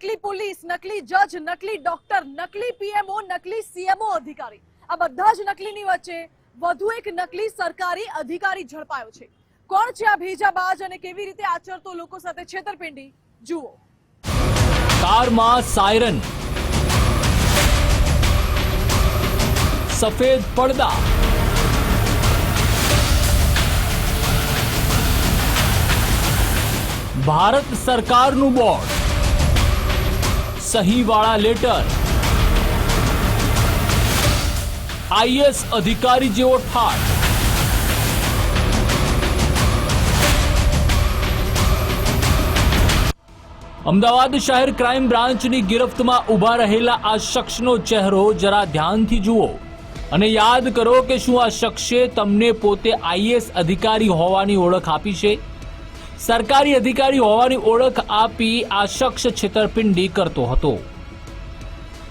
નકલી પોલીસ, નકલી જજ, નકલી ડોક્ટર, નકલી પીએમઓ, નકલી સીએમઓ અધિકારી. આ બધા જ નકલીની વચ્ચે વધુ એક નકલી સરકારી અધિકારી ઝડપાયો છે. કોણ છે આ ભેજાબાજ અને કેવી રીતે આચરતો લોકો સાથે છેતરપિંડી? જુઓ. કારમાં સાયરન. સફેદ પડદા. ભારત સરકારનું બોર્ડ. સહીવાળા લેટર. આઈએસ અધિકારી જેવો ઠાઠ અમદાવાદ શહેર ક્રાઇમ બ્રાન્ચની ગિરફ્તમાં ઊભા રહેલા આ શખ્સનો ચહેરો જરા ધ્યાનથી જુઓ અને યાદ કરો કે શું આ શખ્સે તમને પોતે આઈએસ અધિકારી હોવાની ઓળખ આપી છે? સરકારી અધિકારી હોવાની ઓળખ આપી આ શખ્સ છેતરપિંડી કરતો હતો.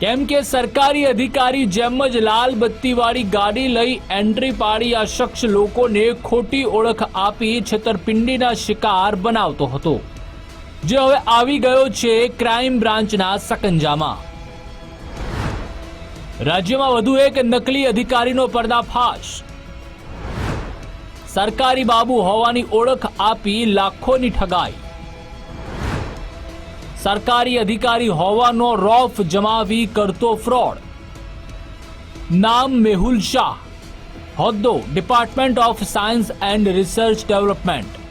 કેમ કે સરકારી અધિકારી જેમ જ લાલ બત્તીવાળી ગાડી લઈ એન્ટ્રી પાડી આ શખ્સ લોકોને ખોટી ઓળખ આપી છેતરપિંડીના શિકાર બનાવતો હતો. જે હવે આવી ગયો છે ક્રાઇમ બ્રાન્ચના સકંજામાં. રાજ્યમાં વધુ એક નકલી અધિકારીનો પર્દાફાશ. સરકારી બાબુ હોવાની ઓળખ આપી લાખોની ઠગાઈ. સરકારી અધિકારી હોવાનો રોફ જમાવી કરતો ફ્રોડ. નામ મેહુલ શાહ. હોદ્દો department of science and research development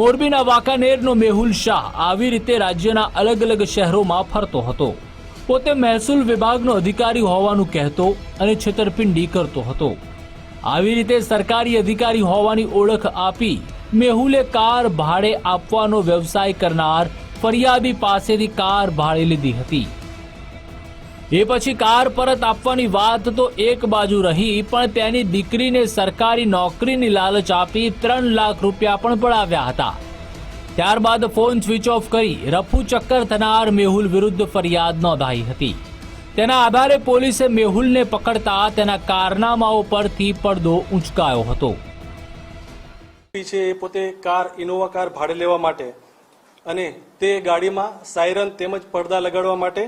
મોરબીના વાંકાનેરનો મેહુલ શાહ આવી રીતે રાજ્યના અલગ અલગ શહેરોમાં ફરતો હતો. પોતે મહેસૂલ વિભાગનો અધિકારી હોવાનું કહેતો અને છેતરપિંડી કરતો હતો. આવી રીતે સરકારી અધિકારી હોવાની ઓળખ આપી મેહુલે કાર ભાડે આપવાનો વ્યવસાય કરનાર ફરિયાદી પાસેથી કાર ભાડે લીધી હતી. એ પછી કાર પરત આપવાની વાત તો એક બાજુ રહી, પણ તેની દીકરીને સરકારી નોકરીની લાલચ આપી ત્રણ લાખ રૂપિયા પણ પડાવ્યા હતા. ત્યારબાદ ફોન સ્વિચ ઓફ કરી રફુ ચક્કર થનાર મેહુલ વિરુદ્ધ ફરિયાદ નોંધાઈ હતી. તેના આધારે પોલીસે મેહુલને પકડતા તેના કારનામાઓ પરથી પડદો ઉંચકાયો હતો. છે એ પોતે કાર ઇનોવા કાર ભાડે લેવા માટે અને તે ગાડીમાં સાયરન તેમજ પડદા લગાડવા માટે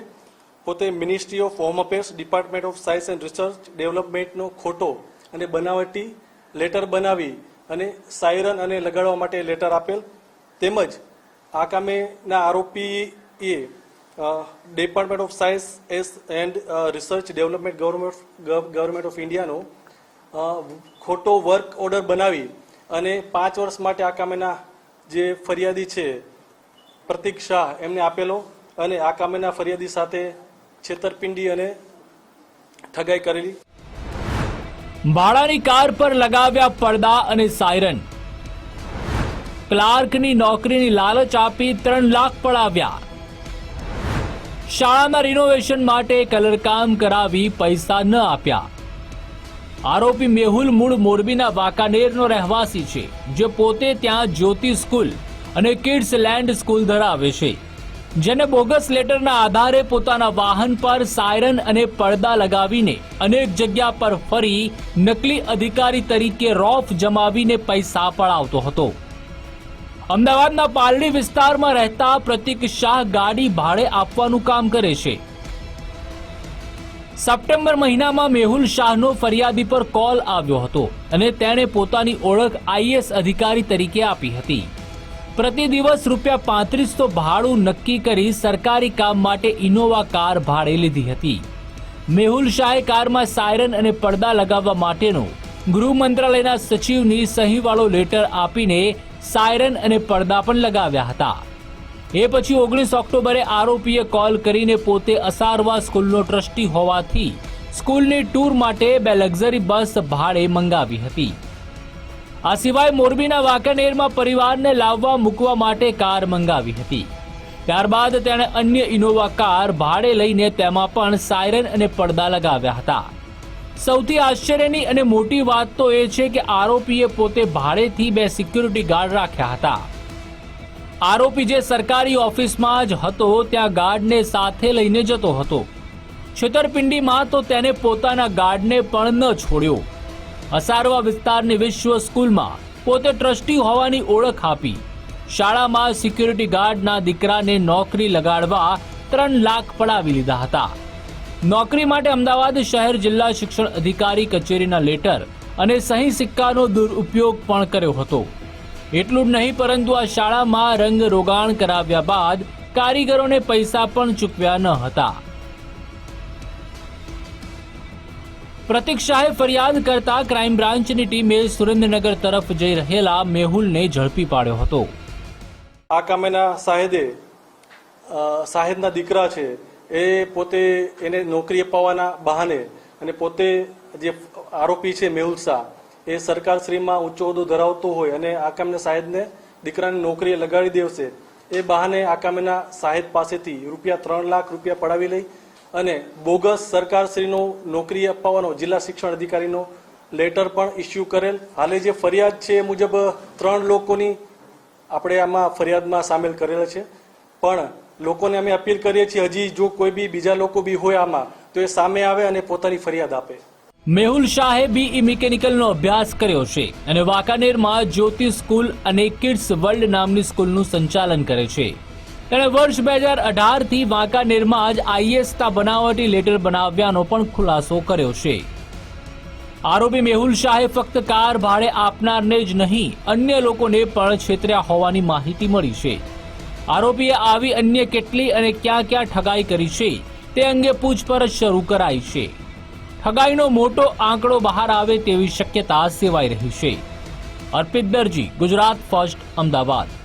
પોતે ministry of home affairs department of science and research ડેવલપમેન્ટનો ખોટો અને બનાવટી લેટર બનાવી અને સાયરન અને લગાડવા માટે લેટર આપેલ તેમજ આ કામેના આરોપીએ department of science S and research development government government of ઇન્ડિયાનો ખોટો વર્ક ઓર્ડર બનાવી અને પાંચ વર્ષ માટે આ કામેના જે ફરિયાદી છે, પ્રતિક શાહ, એમને આપેલો અને આ કામેના ફરિયાદી સાથે છેતરપિંડી અને ઠગાઈ કરેલી. ભાડાની કાર પર લગાવ્યા પડદા અને સાયરન. ક્લાર્કની નોકરીની લાલચ આપી ત્રણ લાખ પડાવ્યા. શાળાના રિનોવેશન માટે કલરકામ કરાવી પૈસા ન આપ્યા. આરોપી મેહુલ મૂળ મોરબીના વાંકાનેરનો રહેવાસી છે, જે પોતે ત્યાં જ્યોતિ સ્કૂલ અને કિડ્સ લેન્ડ સ્કૂલ ધરાવે છે. જેને બોગસ લેટરના આધારે પોતાના વાહન પર સાયરન અને પડદા લગાવીને અનેક જગ્યા પર ફરી નકલી અધિકારી તરીકે રોફ જમાવીને પૈસા પડાવતો હતો. અમદાવાદના પાલડી વિસ્તારમાં રહેતા પ્રતિક શાહ ગાડી ભાડે આપવાનું કામ કરે છે. સપ્ટેમ્બર મહિનામાં મેહુલ શાહનો ફરિયાદી પર કોલ આવ્યો હતો અને તેણે પોતાની ઓળખ આઈએસ અધિકારી તરીકે આપી હતી. પ્રતિ દિવસ રૂપિયા પાંત્રીસ ભાડું નક્કી કરી સરકારી કામ માટે ઇનોવા કાર ભાડે લીધી હતી. મેહુલ શાહે કારમાં સાયરન અને પડદા લગાવવા માટેનો ગૃહ મંત્રાલયના સચિવની સહીવાળો લેટર આપીને સાયરન અને પડદા પણ લગાવ્યા હતા. એ પછી ઓગણીસ ઓક્ટોબરે આરોપીએ કોલ કરીને પોતે અસારવા સ્કૂલનો ટ્રસ્ટી હોવાથી સ્કૂલની ટૂર માટે બે લક્ઝરી બસ ભાડે મંગાવી હતી. આ સિવાય મોરબીના વાંકાનેરમાં પરિવારને લાવવા મૂકવા માટે કાર મંગાવી હતી. ત્યારબાદ તેણે અન્ય ઇનોવા કાર ભાડે લઈને તેમાં પણ સાયરન અને પડદા લગાવ્યા હતા. સૌથી આશ્ચર્યની અને મોટી વાત તો એ છે કે આરોપીએ પોતે ભાડેથી બે સિક્યુરિટી ગાર્ડ રાખ્યા હતા. આરોપી જે સરકારી ઓફિસમાં જ હતો, ત્યાં ગાર્ડને સાથે લઈને જતો હતો. છેતરપિંડીમાં તો તેને પોતાના ગાર્ડને પણ ન છોડ્યો. અસારવા વિસ્તારની વિશ્વ સ્કૂલમાં પોતે ટ્રસ્ટી હોવાની ઓળખ આપી. શાળામાં સિક્યુરિટી ગાર્ડના દીકરાને નોકરી લગાડવા ત્રણ લાખ પડાવી લીધા હતા. નોકરી માટે અમદાવાદ શહેર જિલ્લા શિક્ષણ અધિકારી કચેરીના લેટર અને સહી સિક્કાનો દુરુપયોગ પણ કર્યો હતો. એટલું નહીં, પરંતુ આ શાળામાં રંગ રોગાણ કરાવ્યા બાદ કારીગરોને પૈસા પણ ચૂકવ્યા ન હતા. પ્રતિક્ષાએ ફરિયાદ કરતા ક્રાઇમ બ્રાન્ચની ટીમે સુરેન્દ્રનગર તરફ જઈ રહેલા મેહુલને ઝડપી પાડ્યો હતો. આ કામેના સાહેદે સાહેદના દીકરા છે એ પોતે એને નોકરી અપાવવાના બહાને અને પોતે જે આરોપી છે મેહુલ શાહ, એ સરકારશ્રીમાં ઊંચો હોદ્દો ધરાવતો હોય અને આ કામના દીકરાની નોકરીએ લગાડી દેવશે, એ બહાને આ સાહેબ પાસેથી રૂપિયા ત્રણ લાખ રૂપિયા પડાવી લઈ અને બોગસ સરકારશ્રીનો નોકરી અપાવવાનો જિલ્લા શિક્ષણ અધિકારીનો લેટર પણ ઇસ્યુ કરેલ. હાલે જે ફરિયાદ છે એ મુજબ ત્રણ લોકોની આપણે આમાં ફરિયાદમાં સામેલ કરેલા છે. પણ લોકોને અમે અપીલ કરીએ છીએ, હજી જો કોઈ બી બીજા લોકો બી હોય આમાં, તો એ સામે આવે અને પોતાની ફરિયાદ આપે. મેહુલ શાહે બીઈ મિકેનિકલનો અભ્યાસ કર્યો છે અને વાંકાનેરમાં જ્યોતિ સ્કૂલ અને કિડ્સ વર્લ્ડ નામની સ્કૂલનું સંચાલન કરે છે. તેણે વર્ષ બે હજાર અઢારથી વાંકાનેરમાં જ આઈએસના બનાવટી લેટર બનાવ્યાનો પણ ખુલાસો કર્યો છે. આરોપી મેહુલ શાહે ફક્ત કાર ભાડે આપનારને જ નહીં, અન્ય લોકોને પણ છેતર્યા હોવાની માહિતી મળી છે. આરોપીએ આવી અન્ય કેટલી અને ક્યાં ક્યાં ઠગાઈ કરી છે તે અંગે પૂછપરછ શરૂ કરાઈ છે. ઠગાઈનો મોટો આંકડો બહાર આવે તેવી શક્યતા સેવાઈ રહી છે. અર્પિત દરજી ગુજરાત ફર્સ્ટ, અમદાવાદ.